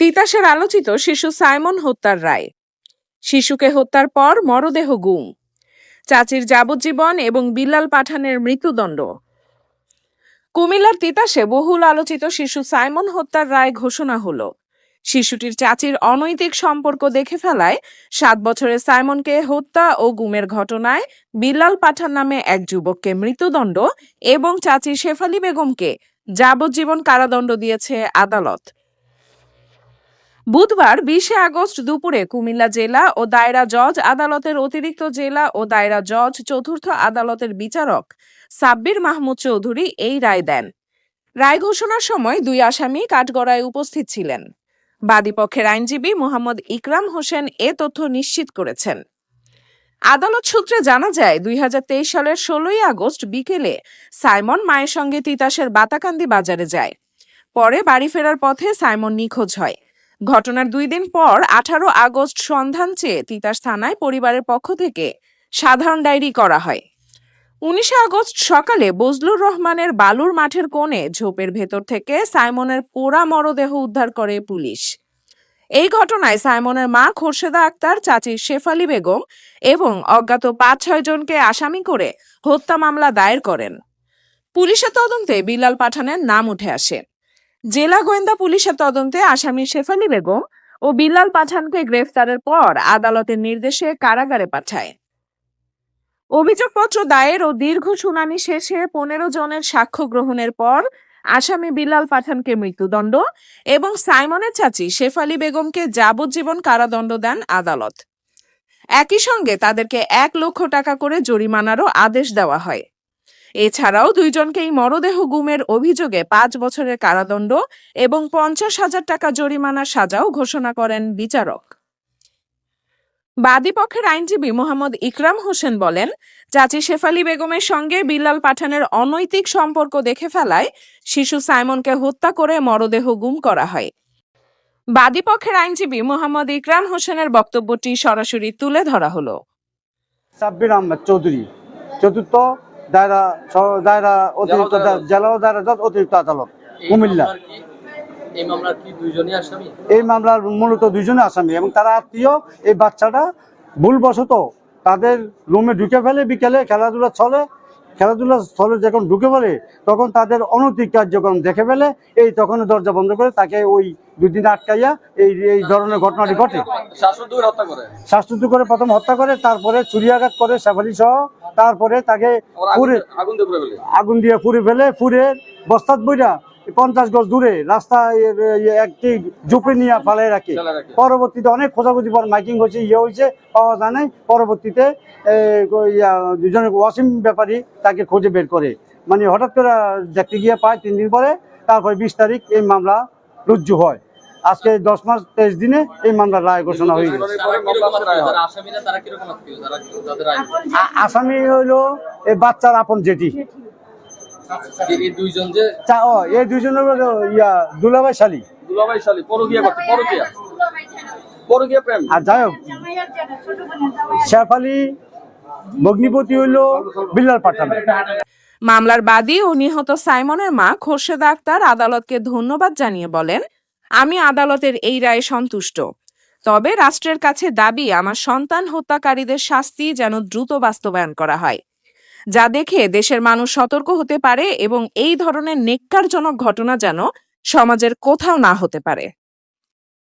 তিতাসের আলোচিত শিশু সাইমন হত্যার রায়। শিশুকে হত্যার পর মরদেহ গুম। চাচির যাবজ্জীবন এবং বিল্লাল পাঠানের মৃত্যুদণ্ড। কুমিল্লার তিতাসে বহুল আলোচিত শিশু সাইমন হত্যার রায় ঘোষণা হলো। শিশুটির চাচির অনৈতিক সম্পর্ক দেখে ফেলায় সাত বছরের সাইমনকে হত্যা ও গুমের ঘটনায় বিল্লাল পাঠান নামে এক যুবককে মৃত্যুদণ্ড এবং চাচি শেফালি বেগমকে যাবজ্জীবন কারাদণ্ড দিয়েছে আদালত। বুধবার বিশে আগস্ট দুপুরে কুমিল্লা জেলা ও দায়রা জজ আদালতের অতিরিক্ত জেলা ও দায়রা জজ চতুর্থ আদালতের বিচারক সাব্বির মাহমুদ চৌধুরী এই রায় দেন। রায় ঘোষণার সময় দুই আসামি কাঠগড়ায় উপস্থিত ছিলেন। বাদীপক্ষের আইনজীবী মোহাম্মদ ইকরাম হোসেন এ তথ্য নিশ্চিত করেছেন। আদালত সূত্রে জানা যায়, দুই হাজার তেইশ সালের ষোলোই আগস্ট বিকেলে সাইমন মায়ের সঙ্গে তিতাসের বাতাকান্দি বাজারে যায়। পরে বাড়ি ফেরার পথে সাইমন নিখোঁজ হয়। ঘটনার দুই দিন পর আঠারো আগস্ট সন্ধান চেয়ে তিতাস থানায় পরিবারের পক্ষ থেকে সাধারণ ডায়েরি করা হয়। উনিশে আগস্ট সকালে বজলুর রহমানের বালুর মাঠের কোণে ঝোপের ভেতর থেকে সাইমনের পোড়া মরদেহ উদ্ধার করে পুলিশ। এই ঘটনায় সাইমনের মা খোরশেদা আক্তার, চাচি শেফালি বেগম এবং অজ্ঞাত পাঁচ ছয় জনকে আসামি করে হত্যা মামলা দায়ের করেন। পুলিশের তদন্তে বিলাল পাঠানের নাম উঠে আসে। জেলা গোয়েন্দা পুলিশের তদন্তে আসামি শেফালি বেগম ও বিল্লাল পাঠানকে গ্রেফতারের পর আদালতের নির্দেশে কারাগারে পাঠায়। অভিযোগপত্র দায়ের ও দীর্ঘ শুনানি শেষে পনেরো জনের সাক্ষ্য গ্রহণের পর আসামি বিল্লাল পাঠানকে মৃত্যুদণ্ড এবং সাইমনের চাচি শেফালি বেগমকে যাবজ্জীবন কারাদণ্ড দেন আদালত। একই সঙ্গে তাদেরকে এক লক্ষ টাকা করে জরিমানারও আদেশ দেওয়া হয়। এছাড়াও দুইজনকে এই মরদেহ গুমের অভিযোগে পাঁচ বছরের কারাদণ্ড এবং পঞ্চাশ হাজার টাকা জরিমানার সাজাও ঘোষণা করেন বিচারক। বাদীপক্ষের আইনজীবী মোহাম্মদ ইকরাম হোসেন বলেন, চাচি শেফালি বেগমের সঙ্গে বিল্লাল পাঠানের অনৈতিক সম্পর্ক দেখে ফেলায় শিশু সাইমনকে হত্যা করে মরদেহ গুম করা হয়। বাদীপক্ষের আইনজীবী মোহাম্মদ ইকরাম হোসেনের বক্তব্যটি সরাসরি তুলে ধরা হলো। সাব্বির চৌধুরী, চতুর্থ দায়রা দায়রা অতিরিক্ত জেলা ও দায়রা জজ অতিরিক্ত আদালত কুমিল্লা। এই মামলার মূলত দুইজনে আসামি এবং তারা আত্মীয় এই বাচ্চাটা ভুলবশত তাদের রুমে ঢুকে ফেলে বিকেলে খেলাধুলা চলে খেলাধুলা স্থলে যখন ঢুকে পড়ে তখন তাদের অনৈতিক কার্যক্রম দেখে ফেলে এই তখন দরজা বন্ধ করে তাকে ওই দুদিন আটকাইয়া এই এই ধরনের ঘটনাটি ঘটে। শ্বাসরুদ্ধ করে? প্রথম হত্যা করে তারপরে ছুরি আঘাত করে সাফারি সহ তারপরে তাকে আগুন দিয়ে পুরে ফেলে? পুরে পুড়ে বস্তাত বইরা পঞ্চাশ গজ দূরে রাস্তায় একটি ঝুপে নিয়ে ফালাই রাখে। ফেলে রাখে। পরবর্তীতে অনেক খোঁজাখুঁজি পর মাইকিং হয়েছে ইয়ে হয়েছে পাওয়া যায় নাই। পরবর্তীতে দুজনের ওয়াসিম ব্যাপারী তাকে খুঁজে বের করে। মানে হঠাৎ করে দেখতে গিয়ে পায় তিন দিন পরে তারপরে বিশ তারিখ এই মামলা রুজু হয়। আজকে দশ মাস তেইশ দিনে এই মামলার রায় ঘোষণা হয়ে গেছে। আসামি হইল এই বাচ্চার আপন জেঠি। যে এই দুইজন যে ও এই দুজনের ইয়া দুলাভাই শালী। দুলাভাই শালী পরকিয়া করছে পরকিয়া। পরকিয়া প্রেম। আর যাই হোক শেফ ভগ্নিপতি হইল বিল্লাল পাঠান। মামলার বাদী ও নিহত সাইমনের মা খোরশেদা আক্তার আদালতকে ধন্যবাদ জানিয়ে বলেন আমি আদালতের এই রায়ে সন্তুষ্ট। তবে রাষ্ট্রের কাছে দাবি আমার সন্তান হত্যাকারীদের শাস্তি যেন দ্রুত বাস্তবায়ন করা হয়। যা দেখে দেশের মানুষ সতর্ক হতে পারে এবং এই ধরনের নেককারজনক ঘটনা যেন সমাজের কোথাও না হতে পারে।